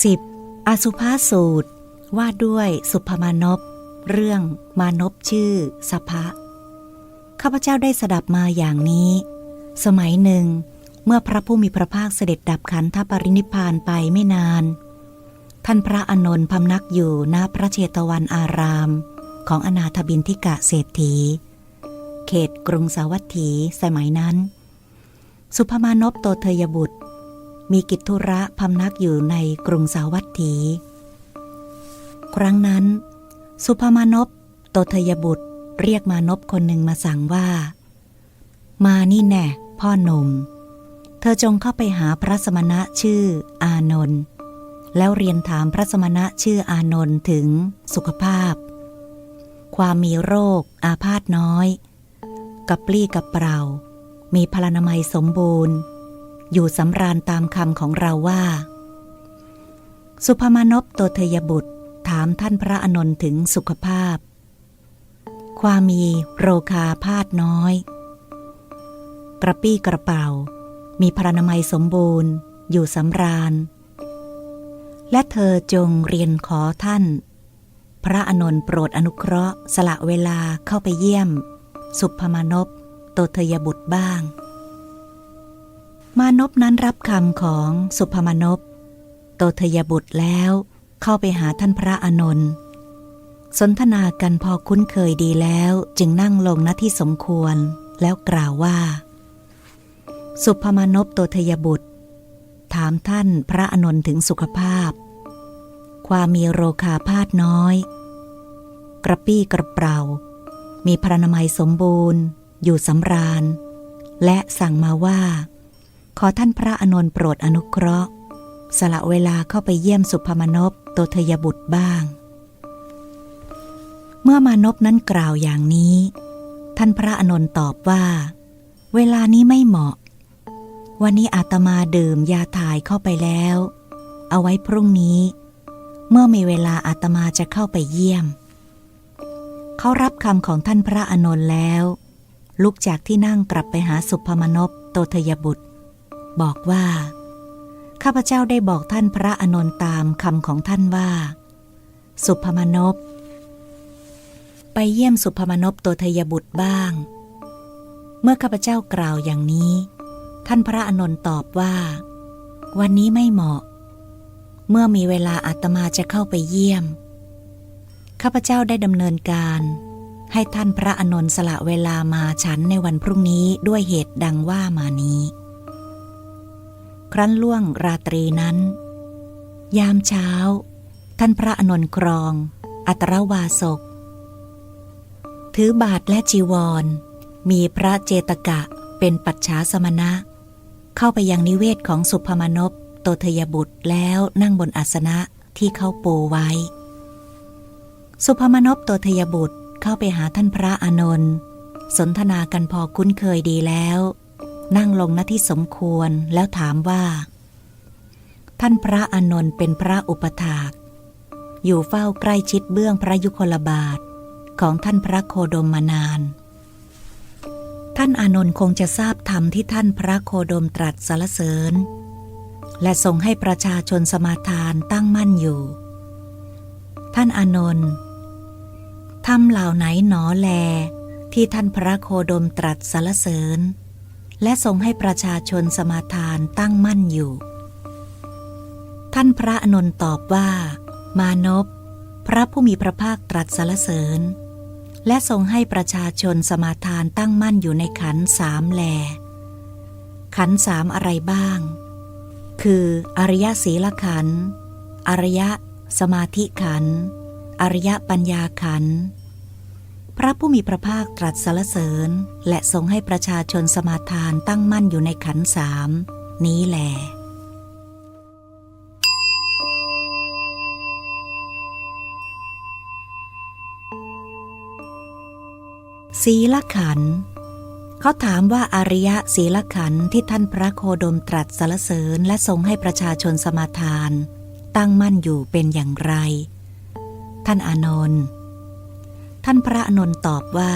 10. อสุภาสูตร ว่าด้วยสุภมานพเรื่องมานพชื่อสภะข้าพเจ้าได้สดับมาอย่างนี้ สมัยหนึ่ง เมื่อพระผู้มีพระภาคเสด็จดับขันธปรินิพานไปไม่นาน ท่านพระอานนท์พำนักอยู่ณพระเชตวันอาราม ของอนาถบินทิกะเศรษฐี เขตกรุงสาวัตถีสมัยนั้น สุภมานพโตเทยบุตร มีกิจธุระพำนักอยู่ในกรุงสาวัตถี ครั้งนั้น สุภมานพโตทยบุตรเรียกมานพคนหนึ่งมาสั่งว่า มานี่แน่ พ่อหนุ่ม เธอจงเข้าไปหาพระสมณะชื่ออานนท์แล้วเรียนถามพระสมณะชื่ออานนท์ถึงสุขภาพ ความมีโรค อาพาธน้อย กับปลี้กับเปล่า มีพลานามัยสมบูรณ์ อยู่สำราญตามคำของเราว่า สุภมานพโตเทยบุตรถามท่านพระอานนท์ถึงสุขภาพ ความมีโรคาพาธน้อย กระปี้กระเป๋า มีพลานามัยสมบูรณ์ อยู่สำราญ และเธอจงเรียนขอท่าน พระอานนท์โปรดอนุเคราะห์ สละเวลาเข้าไปเยี่ยม สุภมานพโตเทยบุตรบ้าง มานพนั้นรับคำของสุภมานพโตทยบุตรแล้วเข้าไปหาท่านพระอานนท์สนทนากันพอคุ้นเคยดีแล้วจึงนั่งลงณที่สมควรแล้วกล่าวว่า สุภมานพโตทยบุตร ถามท่านพระอานนท์ถึงสุขภาพ ความมีโรคาพาธน้อย กระปี้กระเปร่า มีพรรณนามัยสมบูรณ์ อยู่สำราญ และสั่งมาว่า ขอท่านพระอนนท์โปรดอนุเคราะห์ สละเวลาเข้าไปเยี่ยมสุภมนพโตเทยบุตรบ้าง เมื่อมานพนั้นกล่าวอย่างนี้ ท่านพระอนนท์ตอบว่า เวลานี้ไม่เหมาะ วันนี้อาตมาดื่มยาถ่ายเข้าไปแล้ว เอาไว้พรุ่งนี้ เมื่อมีเวลาอาตมาจะเข้าไปเยี่ยม เขารับคำของท่านพระอนนท์แล้ว ลุกจากที่นั่งกลับไปหาสุภมนพโตทยบุตร บอกว่า ข้าพเจ้าได้บอกท่านพระอานนท์ตามคำของท่านว่า สุภมนพไปเยี่ยมสุภมนพโตทยบุตรบ้าง เมื่อข้าพเจ้ากล่าวอย่างนี้ ท่านพระอานนท์ตอบว่า วันนี้ไม่เหมาะ เมื่อมีเวลาอาตมาจะเข้าไปเยี่ยม ข้าพเจ้าได้ดำเนินการให้ท่านพระอานนท์สละเวลามาฉันในวันพรุ่งนี้ด้วยเหตุดังว่ามานี้ ครั้นล่วงราตรีนั้น ยามเช้า ท่านพระอนนท์ครอง อัตรวาสก ถือบาทและจีวร มีพระเจตกะเป็นปัจฉาสมณะ เข้าไปยังนิเวศของสุภมานพโตเทยบุตรแล้วนั่งบนอาสนะที่เขาปูไว้ สุภมานพโตเทยบุตรเข้าไปหาท่านพระอานนท์สนทนากันพอคุ้นเคยดีแล้ว นั่งลงณที่สมควรแล้วถามว่า ท่านพระอานนท์เป็นพระอุปถาก อยู่เฝ้าใกล้ชิดเบื้องพระยุคลบาทของท่านพระโคดมมานาน ท่านอานนท์คงจะทราบธรรมที่ท่านพระโคดมตรัสสรรเสริญ และทรงให้ประชาชนสมาทานตั้งมั่นอยู่ ท่านอานนท์ทำเหล่าไหนหนอแลที่ท่านพระโคดมตรัสสรรเสริญ และทรงให้ประชาชนสมาทานตั้งมั่นอยู่ ท่านพระอนนท์ตอบว่า มานพพระผู้มีพระภาคตรัสสรรเสริญ และทรงให้ประชาชนสมาทานตั้งมั่นอยู่ในขันสามแล ขันสามอะไรบ้าง คืออริยศีลขัน อริยสมาธิขัน อริยปัญญาขันธ์ พระผู้มีพระภาคตรัสสรรเสริญ และทรงให้ประชาชนสมาทานตั้งมั่นอยู่ในขันสามนี้แหลศีลขัน เขาถามว่าอริยะศีลขันที่ท่านพระโคดมตรัสสรรเสริญและทรงให้ประชาชนสมาทาน ตั้งมั่นอยู่เป็นอย่างไร ท่านอานนท์ ท่านพระอานนตอบว่า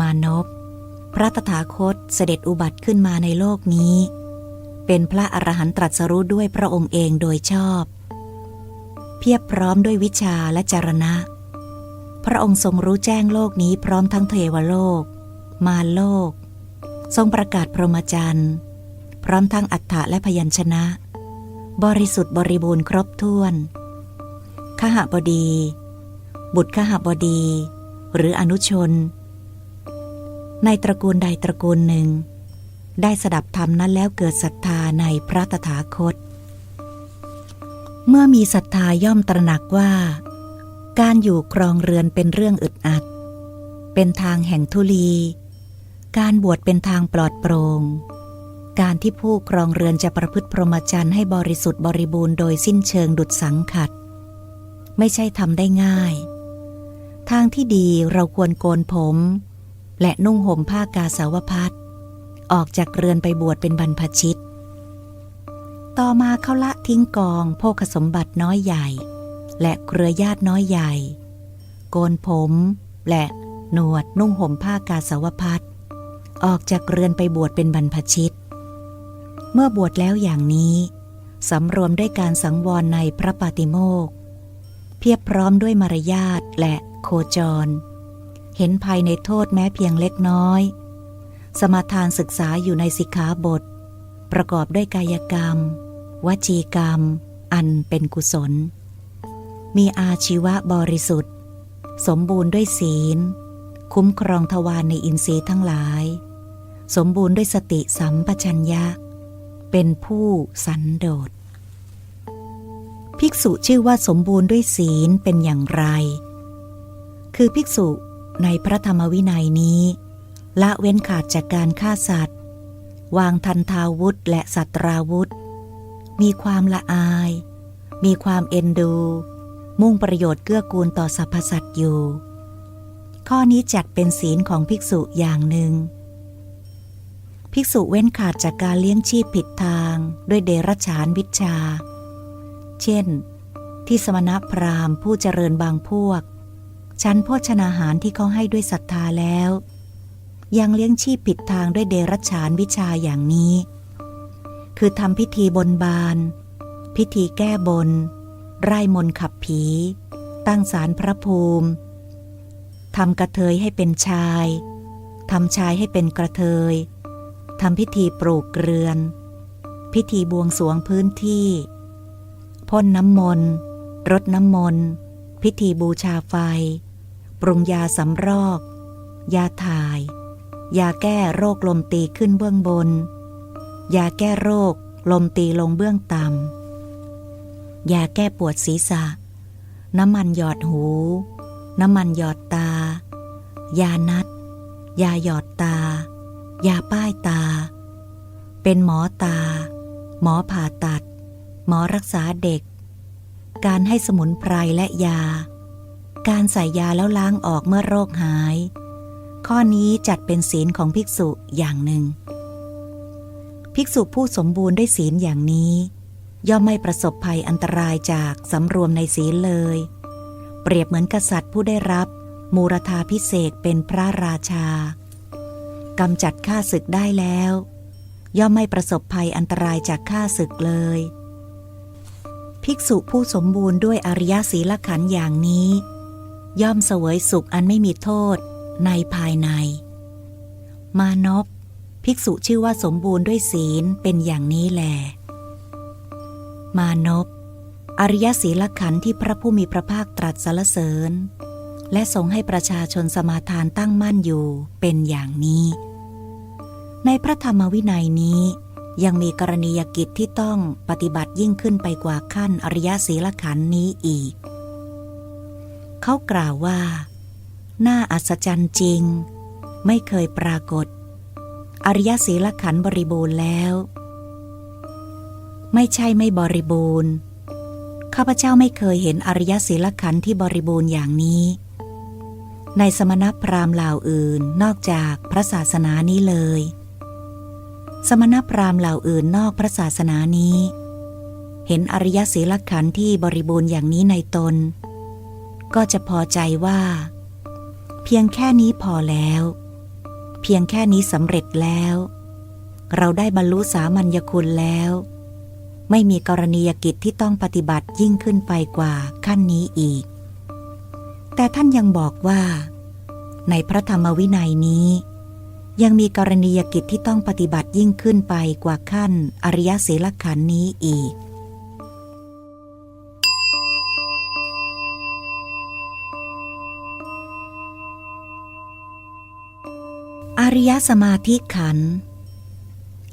มานพพระตถาคตเสด็จอุบัติขึ้นมาในโลกนี้ เป็นพระอรหันตรัสรู้ด้วยพระองค์เองโดยชอบ เพียบพร้อมด้วยวิชาและจารณะ พระองค์ทรงรู้แจ้งโลกนี้พร้อมทั้งเทวโลก มารโลก ทรงประกาศพรหมจรรย์พร้อมทั้งอัฏฐะและพยัญชนะ บริสุทธิ์บริบูรณ์ครบถ้วนขหบดี บุตรขหบดี หรืออนุชน ในตระกูลใดตระกูลหนึ่ง ได้สดับธรรมนั้นแล้วเกิดศรัทธาในพระตถาคต เมื่อมีศรัทธาย่อมตระหนักว่า การอยู่ครองเรือนเป็นเรื่องอึดอัด เป็นทางแห่งทุลี การบวชเป็นทางปลอดโปรง่งการที่ผู้ครองเรือนจะประพฤติพรหมจรรย์ให้บริสุทธิ์บริบูรณ์โดยสิ้นเชิงดุดสังขัด ไม่ใช่ทำได้ง่าย ทางที่ดีเราควรโกนผม และนุ่งห่มผ้ากาสาวพัดออกจากเรือนไปบวชเป็นบรรพชิต ต่อมาเขาละทิ้งกองโภคสมบัติน้อยใหญ่ และเครือญาติน้อยใหญ่ โกนผม และหนวดนุ่งห่มผ้ากาสาวพัดออกจากเรือนไปบวชเป็นบรรพชิต เมื่อบวชแล้วอย่างนี้สำรวมด้วยการสังวรในพระปาติโมกเพียบพร้อมด้วยมารยาทและ โคจร เห็นภัยในโทษแม้เพียงเล็กน้อย สมาทานศึกษาอยู่ในสิกขาบท ประกอบด้วยกายกรรม วจีกรรม อันเป็นกุศล มีอาชีวะบริสุทธิ์ สมบูรณ์ด้วยศีล คุ้มครองทวารในอินทรีย์ทั้งหลาย สมบูรณ์ด้วยสติสัมปชัญญะ เป็นผู้สันโดษภิกษุชื่อว่าสมบูรณ์ด้วยศีลเป็นอย่างไร คือภิกษุในพระธรรมวินัยนี้ ละเว้นขาดจากการฆ่าสัตว์ วางทันทาวุธและสัตราวุธ มีความละอาย มีความเอ็นดู มุ่งประโยชน์เกื้อกูลต่อสรรพสัตว์อยู่ ข้อนี้จัดเป็นศีลของภิกษุอย่างหนึ่ง ภิกษุเว้นขาดจากการเลี้ยงชีพผิดทางด้วยเดรัจฉานวิชา เช่น ที่สมณพราหมณ์ผู้เจริญบางพวก ชั้นโภชนาหารที่เขาให้ด้วยศรัทธาแล้ว ยังเลี้ยงชีพผิดทางด้วยเดรัจฉานวิชาอย่างนี้ คือทำพิธีบนบาน พิธีแก้บน ไร่มนขับผี ตั้งศาลพระภูมิทำกระเทยให้เป็นชายทำชายให้เป็นกระเทยทำพิธีปลูกเรือน พิธีบวงสรวงพื้นที่ พ่นน้ำมนต์รดน้ำมนต์พิธีบูชาไฟ ปรุงยาสำรอก ยาถ่าย ยาแก้โรคลมตีขึ้นเบื้องบน ยาแก้โรคลมตีลงเบื้องต่ำยาแก้ปวดศีรษะ น้ำมันหยอดหู น้ำมันหยอดตา ยานัด ยาหยอดตา ยาป้ายตา เป็นหมอตา หมอผ่าตัด หมอรักษาเด็ก การให้สมุนไพรและยา การใส่ยาแล้วล้างออกเมื่อโรคหาย ข้อนี้จัดเป็นศีลของภิกษุอย่างหนึ่ง ภิกษุผู้สมบูรณ์ได้วยศีลอย่างนี้ ย่อมไม่ประสบภัยอันตรายจากสำรวมในศีลเลย เปรียบเหมือนกษัตริย์ผู้ได้รับ มูรธาพิเศษเป็นพระราชากำจัดข้าศึกได้แล้ว ย่อมไม่ประสบภัยอันตรายจากข้าศึกเลย ภิกษุผู้สมบูรณ์ด้วยอริยศีลขันธ์อย่างนี้ ย่อมเสวยสุขอันไม่มีโทษในภายใน มานพภิกษุชื่อว่าสมบูรณ์ด้วยศีลเป็นอย่างนี้แลมานพอริยศีลขันธ์ที่พระผู้มีพระภาคตรัสสรรเสริญ และทรงให้ประชาชนสมาทานตั้งมั่นอยู่เป็นอย่างนี้ ในพระธรรมวินัยนี้ ยังมีกรณียกิจที่ต้องปฏิบัติยิ่งขึ้นไปกว่าขั้นอริยศีลขันธ์นี้อีก เขากล่าวว่า น่าอัศจรรย์จริง ไม่เคยปรากฏ อริยศีลขันธ์บริบูรณ์แล้ว ไม่ใช่ไม่บริบูรณ์ ข้าพเจ้าไม่เคยเห็นอริยศีลขันธ์ที่บริบูรณ์อย่างนี้ ในสมณพราหมณ์เหล่าอื่นนอกจากพระศาสนานี้เลย สมณพราหมณ์เหล่าอื่นนอกพระศาสนานี้ เห็นอริยศีลขันธ์ที่บริบูรณ์อย่างนี้ในตน ก็จะพอใจว่า เพียงแค่นี้พอแล้ว เพียงแค่นี้สำเร็จแล้ว เราได้บรรลุสามัญญคุณแล้ว ไม่มีกรณียกิจที่ต้องปฏิบัติยิ่งขึ้นไปกว่าขั้นนี้อีก แต่ท่านยังบอกว่า ในพระธรรมวินัยนี้ ยังมีกรณียกิจที่ต้องปฏิบัติยิ่งขึ้นไปกว่าขั้นอริยศีลขันธ์นี้อีก ริยสมาธิขัน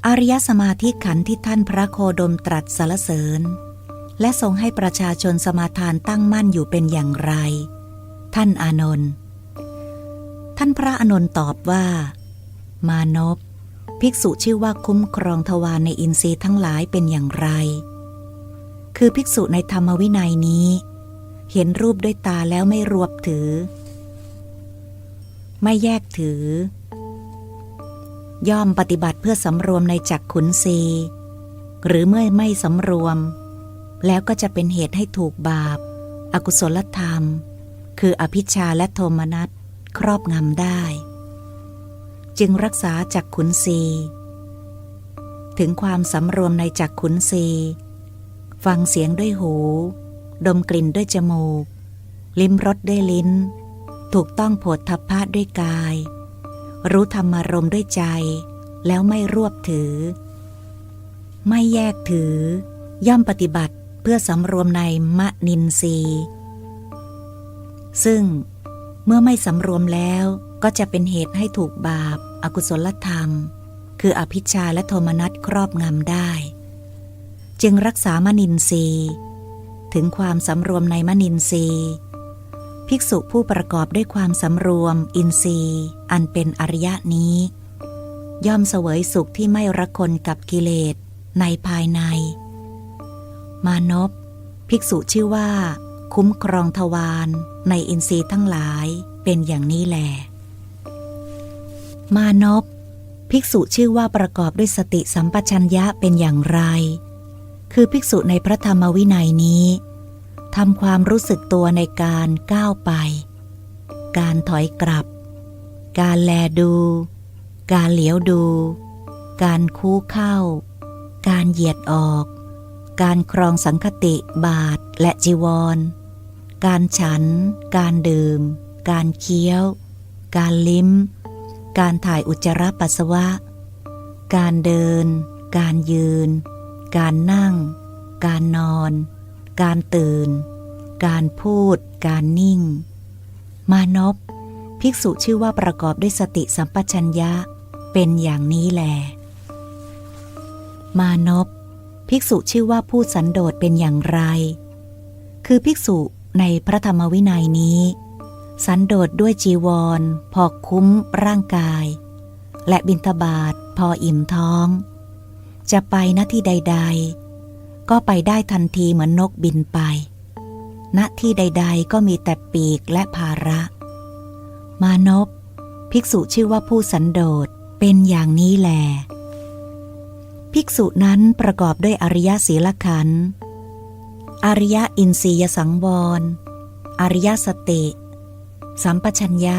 อริยสมาธิขันที่ท่านพระโคดมตรัสสรรเสริญ และทรงให้ประชาชนสมาทานตั้งมั่นอยู่เป็นอย่างไร ท่านอานนท์ท่านพระอานนท์ตอบว่า มานพภิกษุชื่อว่าคุ้มครองทวารในอินทรีย์ทั้งหลายเป็นอย่างไร คือภิกษุในธรรมวินัยนี้ เห็นรูปด้วยตาแล้วไม่รวบถือ ไม่แยกถือ ย่อมปฏิบัติเพื่อสำรวมในจักขุนสีหรือเมื่อไม่สำรวม แล้วก็จะเป็นเหตุให้ถูกบาปอากุศลธรรม คืออภิชาและโทมนัสครอบงำได้ จึงรักษาจักขุนสีถึงความสำรวมในจักขุนสีฟังเสียงด้วยหู ดมกลิ่นด้วยจมูก ลิ้มรสด้วยลิ้น ถูกต้องโผฏฐัพพะด้วยกาย รู้ธรรมารมณ์ด้วยใจ แล้วไม่รวบถือ ไม่แยกถือ ย่อมปฏิบัติเพื่อสำรวมในมะนินทรีซึ่งเมื่อไม่สำรวมแล้วก็จะเป็นเหตุให้ถูกบาปอากุศลธรรม คืออภิชาและโทมนัสครอบงำได้ จึงรักษามนินทรีถึงความสำรวมในมนินทรีย์ ภิกษุผู้ประกอบด้วยความสำรวม อินทรีย์ อันเป็นอริยะนี้ ย่อมเสวยสุขที่ไม่ระคนกับกิเลสในภายใน มานพภิกษุชื่อว่า คุ้มครองทวารในอินทรีย์ทั้งหลายเป็นอย่างนี้แหลมานพภิกษุชื่อว่าประกอบด้วยสติสัมปชัญญะเป็นอย่างไร คือภิกษุในพระธรรมวินัยนี้ ทำความรู้สึกตัวในการก้าวไป การถอยกลับ การแลดู การเหลียวดู การคู่เข้า การเหยียดออก การครองสังคติบาทและจีวร การฉัน การดื่ม การเคี้ยว การลิ้ม การถ่ายอุจจาระปัสสาวะ การเดิน การยืน การนั่ง การนอน การตื่น การพูด การนิ่ง มานพภิกษุชื่อว่าประกอบด้วยสติสัมปชัญญะเป็นอย่างนี้แล มานพภิกษุชื่อว่าผู้สันโดษเป็นอย่างไร คือภิกษุในพระธรรมวินัยนี้ สันโดษด้วยจีวร พอคุ้มร่างกาย และบิณฑบาตพออิ่มท้อง จะไปณที่ใด ๆ ก็ไปได้ทันทีเหมือนนกบินไป ณที่ใด ๆ ก็มีแต่ปีกและภาระ มานพภิกษุชื่อว่าผู้สันโดษเป็นอย่างนี้แล ภิกษุนั้นประกอบด้วยอริยศีลขันธ์อริยอินทรียสังวร อริยสติ สัมปชัญญะ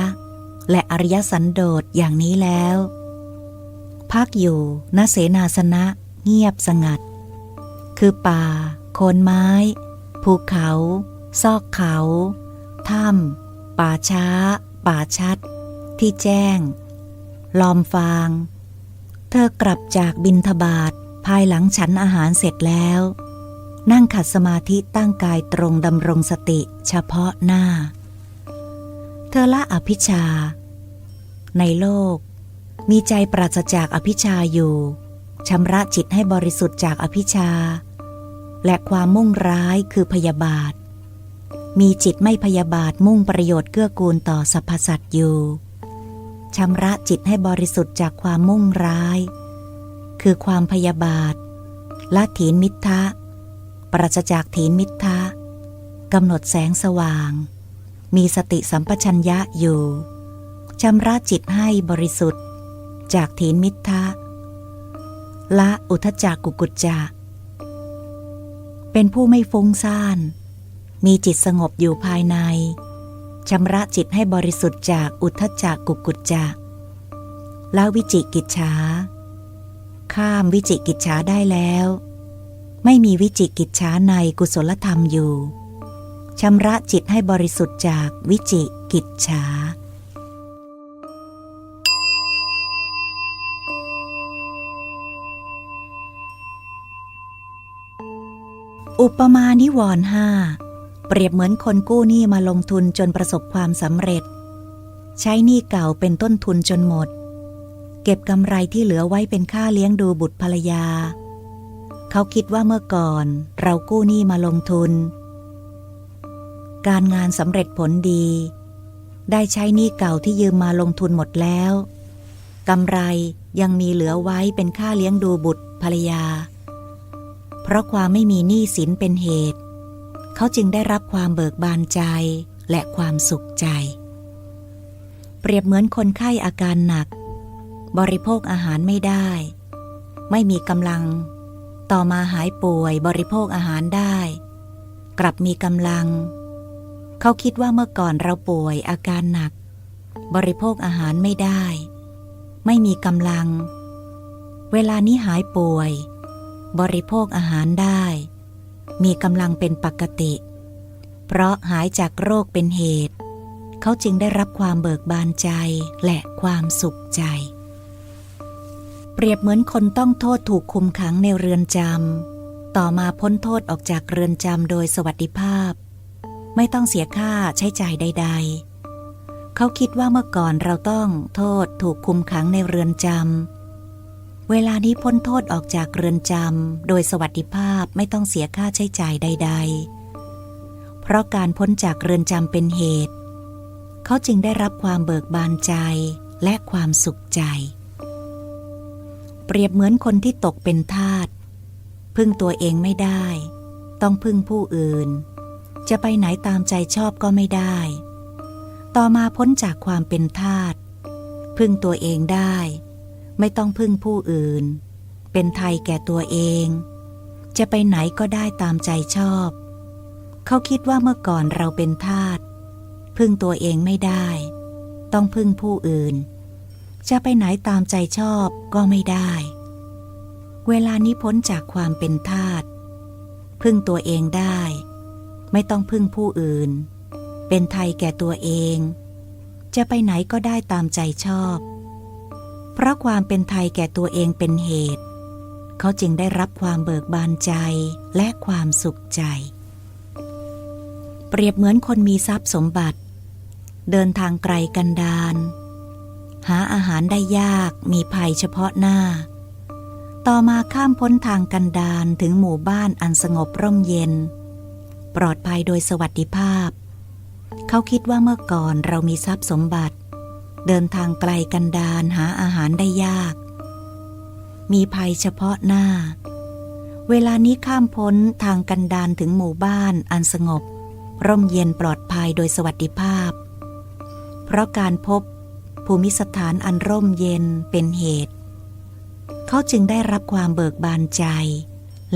และอริยสันโดษอย่างนี้แล้ว พักอยู่ณเสนาสนะเงียบสงัด คือป่า โคนไม้ ภูเขา ซอกเขา ถ้ำ ป่าช้า ป่าชัด ที่แจ้ง ลอมฟาง เธอกลับจากบินทบาทภายหลังฉันอาหารเสร็จแล้ว นั่งขัดสมาธิตั้งกายตรงดำรงสติเฉพาะหน้า เธอละอภิชา ในโลก มีใจปราศจากอภิชาอยู่ ชำระจิตให้บริสุทธิ์จากอภิชา และความมุ่งร้ายคือพยาบาท มีจิตไม่พยาบาทมุ่งประโยชน์เกื้อกูลต่อสรรพสัตว์อยู่ชำระจิตให้บริสุทธิ์จากความมุ่งร้าย คือความพยาบาทละถีนมิทธะปราศจากถีนมิทธะกำหนดแสงสว่าง มีสติสัมปชัญญะอยู่ชำระจิตให้บริสุทธิ์ จากถีนมิทธะ ละอุทจักกุกุจจะ เป็นผู้ไม่ฟุ้งซ่าน มีจิตสงบอยู่ภายใน ชำระจิตให้บริสุทธิ์จากอุทจักกุกุจจะละวิจิกิจฉาข้ามวิจิกิจฉาได้แล้ว ไม่มีวิจิกิจฉาในกุศลธรรมอยู่ชำระจิตให้บริสุทธิ์จากวิจิกิจฉา อุปมานิวร์ห้าเปรียบเหมือนคนกู้หนี้มาลงทุนจนประสบความสำเร็จ ใช้หนี้เก่าเป็นต้นทุนจนหมด เก็บกำไรที่เหลือไว้เป็นค่าเลี้ยงดูบุตรภรรยา เขาคิดว่าเมื่อก่อนเรากู้หนี้มาลงทุน การงานสำเร็จผลดี ได้ใช้หนี้เก่าที่ยืมมาลงทุนหมดแล้วกำไรยังมีเหลือไว้เป็นค่าเลี้ยงดูบุตรภรรยา เพราะความไม่มีหนี้สินเป็นเหตุ เขาจึงได้รับความเบิกบานใจและความสุขใจ เปรียบเหมือนคนไข้อาการหนัก บริโภคอาหารไม่ได้ ไม่มีกำลัง ต่อมาหายป่วยบริโภคอาหารได้ กลับมีกำลัง เขาคิดว่าเมื่อก่อนเราป่วยอาการหนัก บริโภคอาหารไม่ได้ ไม่มีกำลัง เวลานี้หายป่วย บริโภคอาหารได้ มีกำลังเป็นปกติ เพราะหายจากโรคเป็นเหตุ เขาจึงได้รับความเบิกบานใจและความสุขใจ เปรียบเหมือนคนต้องโทษถูกคุมขังในเรือนจำต่อมาพ้นโทษออกจากเรือนจำโดยสวัสดิภาพ ไม่ต้องเสียค่าใช้จ่ายใด ๆ เขาคิดว่าเมื่อก่อนเราต้องโทษถูกคุมขังในเรือนจำ เวลานี้พ้นโทษออกจากเรือนจำโดยสวัสดิภาพไม่ต้องเสียค่าใช้จ่ายใด ๆ เพราะการพ้นจากเรือนจำเป็นเหตุ เขาจึงได้รับความเบิกบานใจและความสุขใจ เปรียบเหมือนคนที่ตกเป็นทาสพึ่งตัวเองไม่ได้ ต้องพึ่งผู้อื่น จะไปไหนตามใจชอบก็ไม่ได้ ต่อมาพ้นจากความเป็นทาสพึ่งตัวเองได้ ไม่ต้องพึ่งผู้อื่น เป็นไทยแก่ตัวเอง จะไปไหนก็ได้ตามใจชอบ เขาคิดว่าเมื่อก่อนเราเป็นทาสพึ่งตัวเองไม่ได้ ต้องพึ่งผู้อื่น จะไปไหนตามใจชอบก็ไม่ได้ เวลานี้พ้นจากความเป็นทาสพึ่งตัวเองได้ ไม่ต้องพึ่งผู้อื่น เป็นไทยแก่ตัวเอง จะไปไหนก็ได้ตามใจชอบ ราะความเป็นไทยแก่ตัวเองเป็นเหตุ เขาจึงได้รับความเบิกบานใจและความสุขใจ เปรียบเหมือนคนมีทรัพย์สมบัติ เดินทางไกลกันดานหาอาหารได้ยากมีภัยเฉพาะหน้า ต่อมาข้ามพ้นทางกันดานถึงหมู่บ้านอันสงบร่มเย็น ปลอดภัยโดยสวัสดิภาพ เขาคิดว่าเมื่อก่อนเรามีทรัพย์สมบัติ เดินทางไกลกันดานหาอาหารได้ยาก มีภัยเฉพาะหน้า เวลานี้ข้ามพ้นทางกันดานถึงหมู่บ้านอันสงบ ร่มเย็นปลอดภัยโดยสวัสดิภาพ เพราะการพบภูมิสถานอันร่มเย็นเป็นเหตุ เขาจึงได้รับความเบิกบานใจ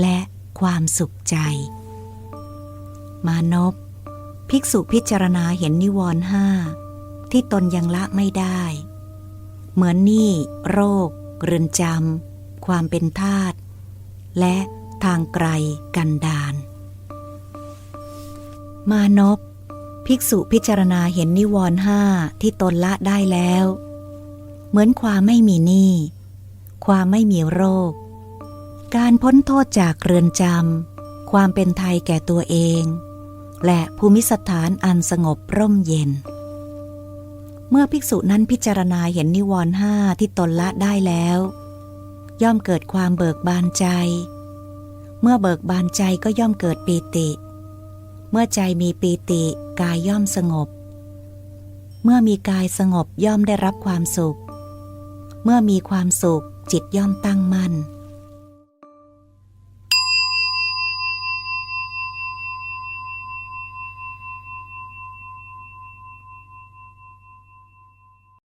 และความสุขใจ มานพ ภิกษุพิจารณาเห็นนิวรณ์ห้า ที่ตนยังละไม่ได้ เหมือนหนี้โรค เรือนจำความเป็นทาสและทางไกลกันดาน มานพภิกษุพิจารณาเห็นนิวรณ์ห้าที่ตนละได้แล้ว เหมือนความไม่มีหนี้ ความไม่มีโรค การพ้นโทษจากเรือนจำความเป็นไทยแก่ตัวเอง และภูมิสถานอันสงบร่มเย็น เมื่อภิกษุนั้นพิจารณาเห็นนิวรณ์ห้าที่ตนละได้แล้ว ย่อมเกิดความเบิกบานใจ เมื่อเบิกบานใจก็ย่อมเกิดปีติ เมื่อใจมีปีติกายย่อมสงบ เมื่อมีกายสงบย่อมได้รับความสุข เมื่อมีความสุขจิตย่อมตั้งมั่น